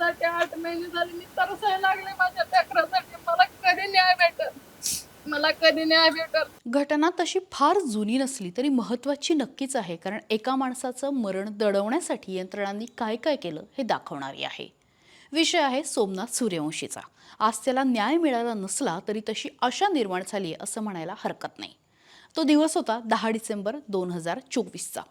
वयासाठी आठ महिने झाले मी तरसायला लागले माझ्या लेकरासाठी. मला कधी न्याय भेटत मला कधी न्याय भेटत घटना तशी फार जुनी नसली तरी महत्त्वाची नक्कीच आहे कारण एका माणसाचं मरण दडवण्यासाठी यंत्रणांनी काय काय केलं हे दाखवणारी आहे. विषय आहे सोमनाथ सूर्यवंशीचा. आज त्याला न्याय मिळाला नसला तरी तशी आशा निर्माण झाली आहे असं म्हणायला हरकत नाही. तो दिवस होता दहा डिसेंबर दोन हजार चोवीसचा.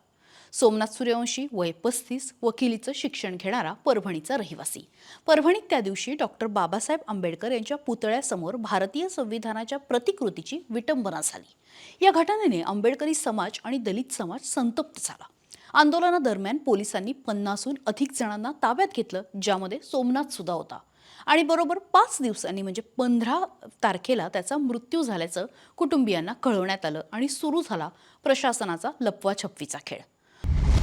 सोमनाथ सूर्यवंशी वय पस्तीस वकिलीचं शिक्षण घेणारा परभणीचा रहिवासी. परभणीत त्या दिवशी डॉक्टर बाबासाहेब आंबेडकर यांच्या पुतळ्यासमोर भारतीय संविधानाच्या प्रतिकृतीची विटंबना झाली. या घटनेने आंबेडकरी समाज आणि दलित समाज संतप्त झाला. आंदोलनादरम्यान पोलिसांनी पन्नासहून अधिक जणांना ताब्यात घेतलं ज्यामध्ये सोमनाथ सुद्धा होता. आणि बरोबर पाच दिवसांनी म्हणजे पंधरा तारखेला त्याचा मृत्यू झाल्याचं कुटुंबियांना कळवण्यात आलं आणि सुरू झाला प्रशासनाचा लपवाछपवीचा खेळ.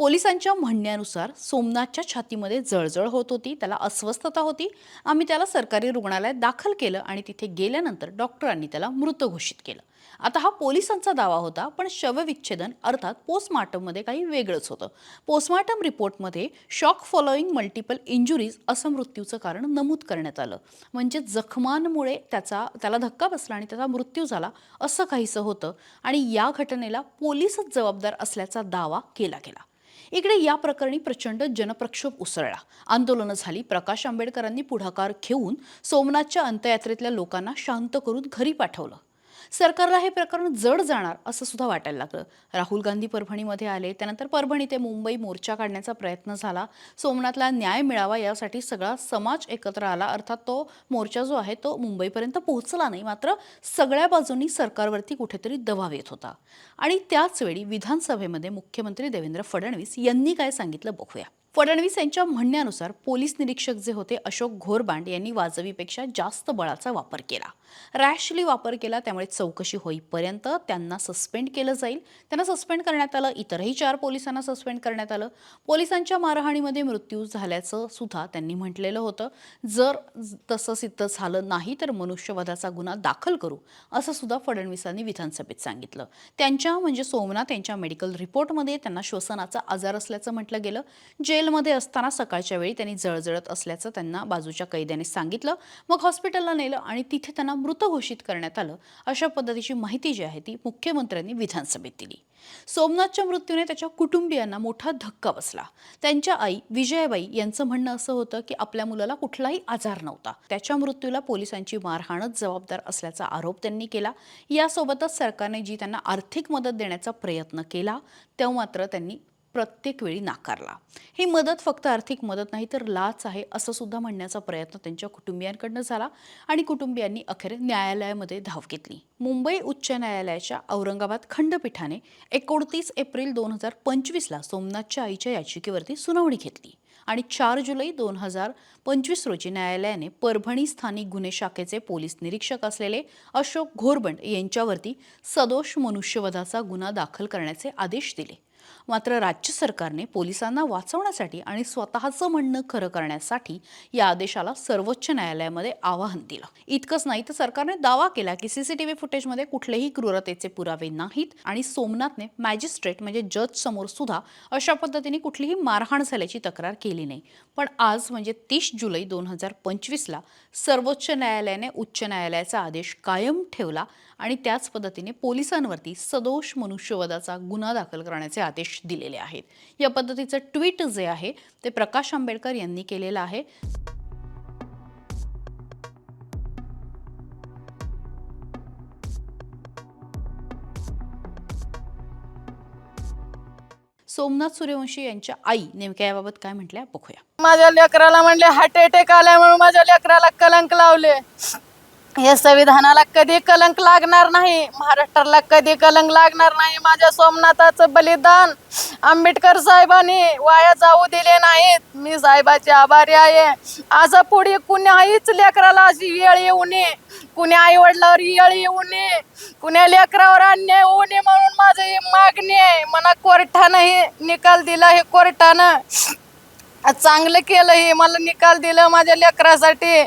पोलिसांच्या म्हणण्यानुसार सोमनाथच्या छातीमध्ये जळजळ होत होती त्याला अस्वस्थता होती. आम्ही त्याला सरकारी रुग्णालयात दाखल केलं आणि तिथे गेल्यानंतर डॉक्टरांनी त्याला मृत घोषित केलं. आता हा पोलिसांचा दावा होता पण शवविच्छेदन अर्थात पोस्टमार्टममध्ये काही वेगळंच होतं. पोस्टमार्टम रिपोर्टमध्ये शॉक फॉलोईंग मल्टिपल इंजुरीज असं मृत्यूचं कारण नमूद करण्यात आलं. म्हणजे जखमांमुळे त्याचा त्याला धक्का बसला आणि त्याचा मृत्यू झाला असं काहीसं होतं. आणि या घटनेला पोलीसच जबाबदार असल्याचा दावा केला गेला. इकडे या प्रकरणी प्रचंड जनप्रक्षोभ उसळला. आंदोलनं झाली. प्रकाश आंबेडकरांनी पुढाकार घेऊन सोमनाथच्या अंत्ययात्रेतल्या लोकांना शांत करून घरी पाठवलं. सरकारला हे प्रकरण जड जाणार असं सुद्धा वाटायला लागलं. राहुल गांधी परभणीमध्ये आले त्यानंतर परभणी ते मुंबई मोर्चा काढण्याचा प्रयत्न झाला. सोमनाथला न्याय मिळावा यासाठी सगळा समाज एकत्र आला. अर्थात तो मोर्चा जो आहे तो मुंबईपर्यंत पोहोचला नाही. मात्र सगळ्या बाजूंनी सरकारवरती कुठेतरी दबाव येत होता. आणि त्याचवेळी विधानसभेमध्ये मुख्यमंत्री देवेंद्र फडणवीस यांनी काय सांगितलं बघूया. फडणवीस यांच्या म्हणण्यानुसार पोलीस निरीक्षक जे होते अशोक घोरबांड यांनी वाजवीपेक्षा जास्त बळाचा वापर केला. रॅशली वापर केला त्यामुळे चौकशी होईपर्यंत त्यांना सस्पेंड केलं जाईल. त्यांना सस्पेंड करण्यात आलं इतरही चार पोलिसांना सस्पेंड करण्यात आलं. पोलिसांच्या मारहाणीमध्ये मृत्यू झाल्याचं सुद्धा त्यांनी म्हटलेलं होतं. जर तसं सिद्ध झालं नाही तर मनुष्यवधाचा गुन्हा दाखल करू असं सुद्धा फडणवीसांनी विधानसभेत सांगितलं. त्यांच्या म्हणजे सोमनाथ यांच्या मेडिकल रिपोर्टमध्ये त्यांना श्वसनाचा आजार असल्याचं म्हटलं गेलं जे जेलमध्ये असताना सकाळच्या वेळी त्यांनी जळजळत असल्याचं त्यांना बाजूच्या कैद्याने सांगितलं. मग हॉस्पिटलला नेलं आणि तिथे त्यांना मृत घोषित करण्यात आलं. अशा पद्धतीची माहिती जी आहे ती मुख्यमंत्र्यांनी विधानसभेत दिली. सोमनाथच्या मृत्यूने त्याच्या कुटुंबियांना मोठा धक्का बसला. त्यांच्या आई विजयाबाई यांचं म्हणणं असं होतं की आपल्या मुलाला कुठलाही आजार नव्हता. त्याच्या मृत्यूला पोलिसांची मारहाणच जबाबदार असल्याचा आरोप त्यांनी केला. यासोबतच सरकारने जी त्यांना आर्थिक मदत देण्याचा प्रयत्न केला तेव्हा मात्र त्यांनी प्रत्येक वेळी नाकारला. ही मदत फक्त आर्थिक मदत नाही तर लाच आहे असं सुद्धा म्हणण्याचा प्रयत्न त्यांच्या कुटुंबियांकडनं झाला आणि कुटुंबियांनी अखेर न्यायालयामध्ये धाव घेतली. मुंबई उच्च न्यायालयाच्या औरंगाबाद खंडपीठाने एकोणतीस एप्रिल दोन हजार पंचवीसला सोमनाथच्या आईच्या याचिकेवरती सुनावणी घेतली आणि चार जुलै दोन हजार पंचवीस रोजी न्यायालयाने परभणी स्थानिक गुन्हे शाखेचे पोलीस निरीक्षक असलेले अशोक घोरबंड यांच्यावरती सदोष मनुष्यवधाचा गुन्हा दाखल करण्याचे आदेश दिले. मात्र राज्य सरकारने पोलिसांना वाचवण्यासाठी आणि स्वतःचं म्हणणं खरं करण्यासाठी या आदेशाला सर्वोच्च न्यायालयामध्ये आवाहन दिलं. इतकंच नाही तर सरकारने दावा केला की सीसीटीव्ही फुटेजमध्ये कुठलेही क्रूरतेचे पुरावे नाहीत आणि सोमनाथने मॅजिस्ट्रेट म्हणजे जज समोर सुद्धा अशा पद्धतीने कुठलीही मारहाण झाल्याची तक्रार केली नाही. पण आज म्हणजे तीस जुलै दोन हजार पंचवीसला सर्वोच्च न्यायालयाने उच्च न्यायालयाचा आदेश कायम ठेवला आणि त्याच पद्धतीने पोलिसांवरती सदोष मनुष्यवधाचा गुन्हा दाखल करण्याचे आदेश दिलेले आहेत. या पद्धतीचं ट्विट जे आहे ते प्रकाश आंबेडकर यांनी केलेलं आहे. सोमनाथ सूर्यवंशी यांच्या आई नेमक्या याबाबत काय म्हटल्या? बघूया. माझ्या लेकराला म्हणले हार्ट अटॅक आल्यामुळे माझ्या लेकराला कलंक लावले. या संविधानाला कधी कलंक लागणार नाही महाराष्ट्राला कधी कलंक लागणार नाही. माझ्या सोमनाथाचं बलिदान आंबेडकर साहेबांनी वाया जाऊ दिले नाहीत. मी साहेबाचे आभारी आहे. आज पुढे कुण्याहीच लेकराला अशी वेळ येऊ नये. कुण्या आई वडिलावर येळ येऊ नये. कुण्या लेकरावर अन्याय होऊ नये म्हणून माझं ही मागणी आहे. मला कोर्टानं हे निकाल दिला हे कोर्टानं. आज चांगलं केलं हे मला निकाल दिलं माझ्या लेकरासाठी.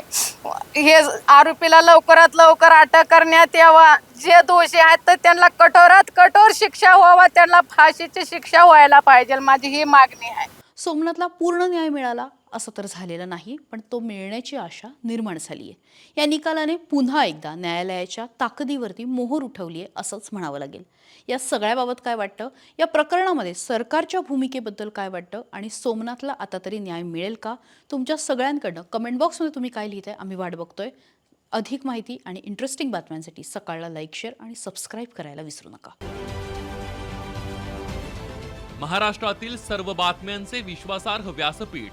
हे आरोपीला लवकरात लवकर अटक करण्यात यावा. जे दोषी आहेत तर त्यांना कठोरात कठोर शिक्षा व्हावा त्यांना फाशीची शिक्षा व्हायला पाहिजे. माझी ही मागणी आहे. सोमनाथला पूर्ण न्याय मिळाला. असं तर झालेलं नाही पण तो मिळण्याची आशा निर्माण झाली आहे या निकालाने पुन्हा एकदा न्यायालयाच्या ताकदीवरती मोहर उठवली आहे असंच म्हणावं लागेल. या सगळ्याबाबत काय वाटतं? या प्रकरणामध्ये सरकारच्या भूमिकेबद्दल काय वाटतं? आणि सोमनाथला आता तरी न्याय मिळेल का? तुमच्या सगळ्यांकडनं कमेंट बॉक्समध्ये तुम्ही काय लिहिताय? आम्ही वाट बघतोय. अधिक माहिती आणि इंटरेस्टिंग बातम्यांसाठी सकाळला लाईक शेअर आणि सबस्क्राईब करायला विसरू नका. महाराष्ट्रातील सर्व बातम्यांचे विश्वासार्ह व्यासपीठ.